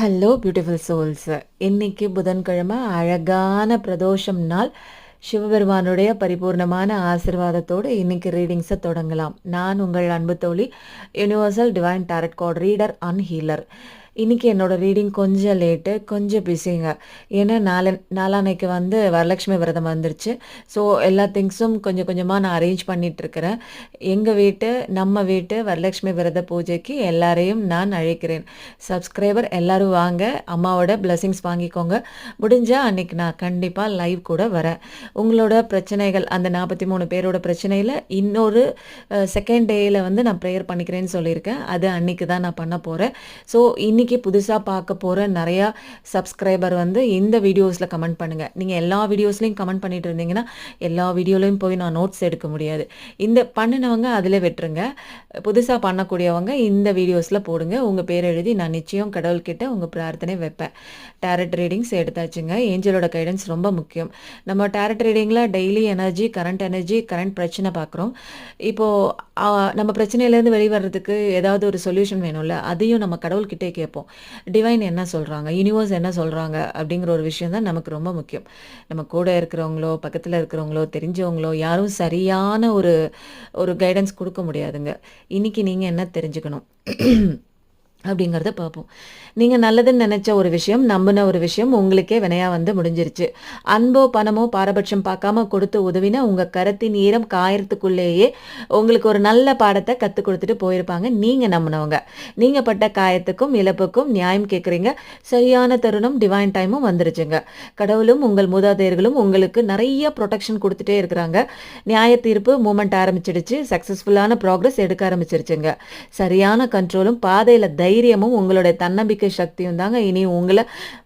Hello beautiful souls இன்னைக்கு புதன்கிழமை அழகான பிரதோஷம் நாள். சிவபெருமானுடைய பரிபூர்ணமான ஆசிர்வாதத்தோடு இன்னைக்கு ரீடிங்ஸை தொடங்கலாம். நான் உங்கள் அன்பு தோழி universal divine tarot card reader and healer இன்னைக்கு என்னோடய ரீடிங் கொஞ்சம் லேட்டு கொஞ்சம் பிஸிங்க. ஏன்னா நாளை நாளான்னைக்கு வந்து வரலட்சுமி விரதம் வந்துருச்சு. ஸோ எல்லா திங்ஸும் கொஞ்சம் கொஞ்சமாக நான் அரேஞ்ச் பண்ணிகிட்ருக்கிறேன் எங்கள் வீட்டு நம்ம வீட்டு வரலட்சுமி விரத பூஜைக்கு எல்லாரையும் நான் அழைக்கிறேன். சப்ஸ்கிரைபர் எல்லோரும் வாங்க. அம்மாவோட blessings வாங்கிக்கோங்க. முடிஞ்சால் அன்னைக்கு நான் கண்டிப்பாக லைவ் கூட வரேன். உங்களோட பிரச்சனைகள் அந்த நாற்பத்தி மூணு பேரோட பிரச்சனையில் இன்னொரு செகண்ட் டேயில் வந்து நான் ப்ரேயர் பண்ணிக்கிறேன்னு சொல்லியிருக்கேன். அது அன்னைக்கு தான் நான் பண்ண போகிறேன் ஸோ இன்றைக்கி புதுசாக பார்க்க போகிற நிறையா சப்ஸ்கிரைபர் வந்து இந்த வீடியோஸில் கமெண்ட் பண்ணுங்கள் நீங்கள் எல்லா வீடியோஸ்லையும் கமெண்ட் பண்ணிட்டு இருந்தீங்கன்னா எல்லா வீடியோலையும் போய் நான் நோட்ஸ் எடுக்க முடியாது. இந்த பண்ணினவங்க அதில் விட்டுருங்க. புதுசாக பண்ணக்கூடியவங்க இந்த வீடியோஸில் போடுங்க. உங்கள் பேர் எழுதி நான் நிச்சயம் கடவுள்கிட்ட உங்கள் பிரார்த்தனை வைப்பேன். டேரட் ரீடிங்ஸ் எடுத்தாச்சுங்க. ஏஞ்சலோட கைடன்ஸ் ரொம்ப முக்கியம். நம்ம tarot ரீடிங்கில் daily energy current energy current பிரச்சனை பார்க்குறோம். இப்போது நம்ம பிரச்சனையிலேருந்து வெளிவரதுக்கு ஏதாவது ஒரு சொல்யூஷன் வேணும்ல அதையும் நம்ம கடவுள்கிட்டே கேட்போம். டிவைன் என்ன சொல்கிறாங்க யூனிவர்ஸ் என்ன சொல்கிறாங்க அப்படிங்கிற ஒரு விஷயம் தான் நமக்கு ரொம்ப முக்கியம். நம்ம கூட இருக்கிறவங்களோ பக்கத்தில் இருக்கிறவங்களோ தெரிஞ்சவங்களோ யாரும் சரியான ஒரு ஒரு கைடன்ஸ் கொடுக்க முடியாதுங்க. இன்னைக்கு நீங்கள் என்ன தெரிஞ்சுக்கணும்? அப்படிங்கிறத பார்ப்போம். நீங்கள் நல்லதுன்னு நினச்ச ஒரு விஷயம் நம்பின ஒரு விஷயம் உங்களுக்கே வினையாக வந்து முடிஞ்சிருச்சு. அன்போ பணமோ பாரபட்சம் பார்க்காம கொடுத்து உதவினா உங்கள் கரத்தின் ஈரம் காயறதுக்குள்ளேயே உங்களுக்கு ஒரு நல்ல பாடத்தை கற்றுக் கொடுத்துட்டு போயிருப்பாங்க. நீங்கள் நம்பினவங்க. நீங்கள் பட்ட காயத்துக்கும் இழப்புக்கும் நியாயம் கேட்குறீங்க சரியான தருணம் டிவைன் டைமும் வந்துருச்சுங்க. கடவுளும் உங்கள் மூதாதையர்களும் உங்களுக்கு நிறைய ப்ரொடெக்ஷன் கொடுத்துட்டே இருக்கிறாங்க. நியாய தீர்ப்பு மூமெண்ட் ஆரம்பிச்சிடுச்சு. சக்ஸஸ்ஃபுல்லான ப்ராக்ரஸ் எடுக்க ஆரம்பிச்சிருச்சுங்க. சரியான கண்ட்ரோலும் பாதையில் தைரியமும் உங்களுடைய தன்னம்பிக்கை சக்தியும் தாங்க இனி உங்களை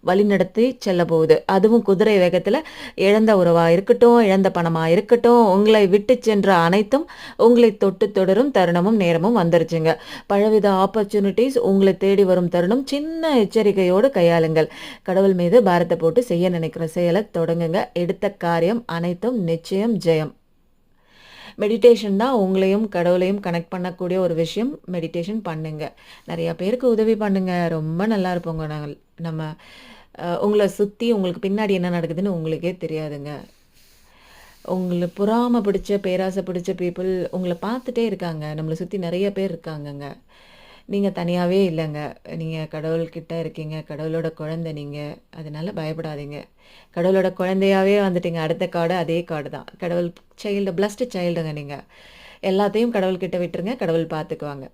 வழிநடத்தி செல்ல போகுது. அதுவும் குதிரை வேகத்தில் இழந்த உறவா இருக்கட்டும் இழந்த பணமா இருக்கட்டும் உங்களை விட்டு சென்ற அனைத்தும் உங்களை தொட்டு தொடரும் தருணமும் நேரமும் வந்துருச்சுங்க. பலவித ஆப்பர்ச்சுனிட்டிஸ் உங்களை தேடி வரும் தருணம் சின்ன எச்சரிக்கையோடு கையாளுங்கள். கடவுள் மீது பாரத்தை போட்டு செய்ய நினைக்கிற செயலை தொடங்குங்க. எடுத்த காரியம் அனைத்தும் நிச்சயம் ஜெயம். மெடிடேஷன் தான் உங்களையும் கடவுளையும் கனெக்ட் பண்ணக்கூடிய ஒரு விஷயம். மெடிடேஷன் பண்ணுங்க. நிறைய பேருக்கு உதவி பண்ணுங்க. ரொம்ப நல்லா இருப்போங்க. நாங்கள் நம்ம உங்களை சுற்றி உங்களுக்கு பின்னாடி என்ன நடக்குதுன்னு உங்களுக்கே தெரியாதுங்க. உங்களை பொறாமை பிடிச்ச பேராசை பிடிச்ச பீப்புள் உங்களை பார்த்துட்டே இருக்காங்க. நம்மளை சுற்றி நிறைய பேர் இருக்காங்கங்க. நீங்கள் தனியாகவே இல்லைங்க. நீங்கள் கடவுள்கிட்ட இருக்கீங்க. கடவுளோட குழந்தை நீங்கள் அதனால பயப்படாதீங்க. கடவுளோட குழந்தையாவே வந்துட்டீங்க. அடுத்த கார்டு அதே கார்டு தான். கடவுள் சைல்டு பிளஸ்டு சைல்டுங்க நீங்கள் எல்லாத்தையும் கடவுள்கிட்ட விட்டுருங்க. கடவுள் பார்த்துக்குவாங்க